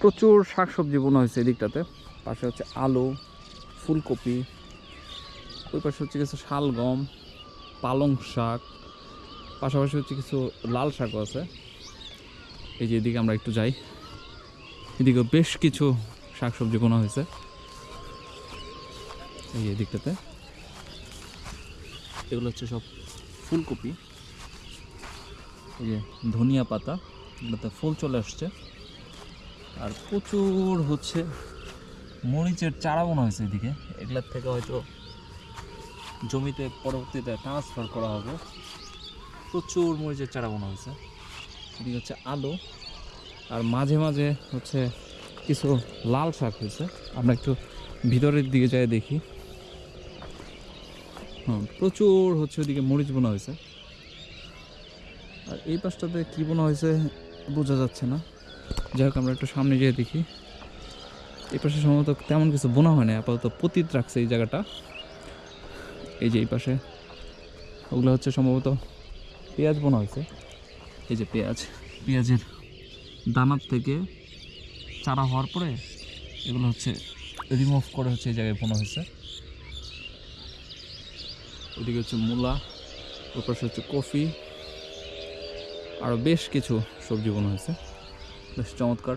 প্রচুর শাকসবজি বোনা হয়েছে এদিকটাতে। পাশে হচ্ছে আলু, ফুলকপি, ওই পাশে হচ্ছে কিছু শালগম, পালং শাক, পাশাপাশি হচ্ছে কিছু লাল শাকও আছে। এই যে এদিকে আমরা একটু যাই। এদিকে বেশ কিছু শাকসবজি বোনা হয়েছে। এই এদিকটাতে। এগুলো হচ্ছে সব ফুলকপি। এই যে ধনিয়া পাতা, এগুলোতে ফুল চলে আসছে। আর প্রচুর হচ্ছে মরিচের চারা বোনা হয়েছে এদিকে। এগুলোর থেকে হয়তো জমিতে পরবর্তীতে ট্রান্সফার করা হবে। প্রচুর মরিচের চারা বোনা হয়েছে। এদিকে হচ্ছে আলু আর মাঝে মাঝে হচ্ছে কিছু লাল শাক হয়েছে। আমরা একটু ভিতরের দিকে যাই দেখি। হ্যাঁ প্রচুর হচ্ছে ওদিকে মরিচ বোনা হয়েছে। আর এই পাশটাতে কী বোনা হয়েছে বোঝা যাচ্ছে না। যাই হোক, আমরা একটু সামনে গিয়ে দেখি। এই পাশে সম্ভবত তেমন কিছু বোনা হয় না আপাতত পতিত রাখছে এই জায়গাটা। এই যে এই পাশে, ওগুলো হচ্ছে সম্ভবত পেঁয়াজ বোনা হয়েছে। এই যে পেঁয়াজ, পেঁয়াজের দানার থেকে চারা হওয়ার পরে এগুলো হচ্ছে রিমুভ করে হচ্ছে এই জায়গায় বোনা হয়েছে। ওদিকে হচ্ছে মূলা ওর পাশে হচ্ছে কফি আরও বেশ কিছু সবজি বোনা হয়েছে। বেশ চমৎকার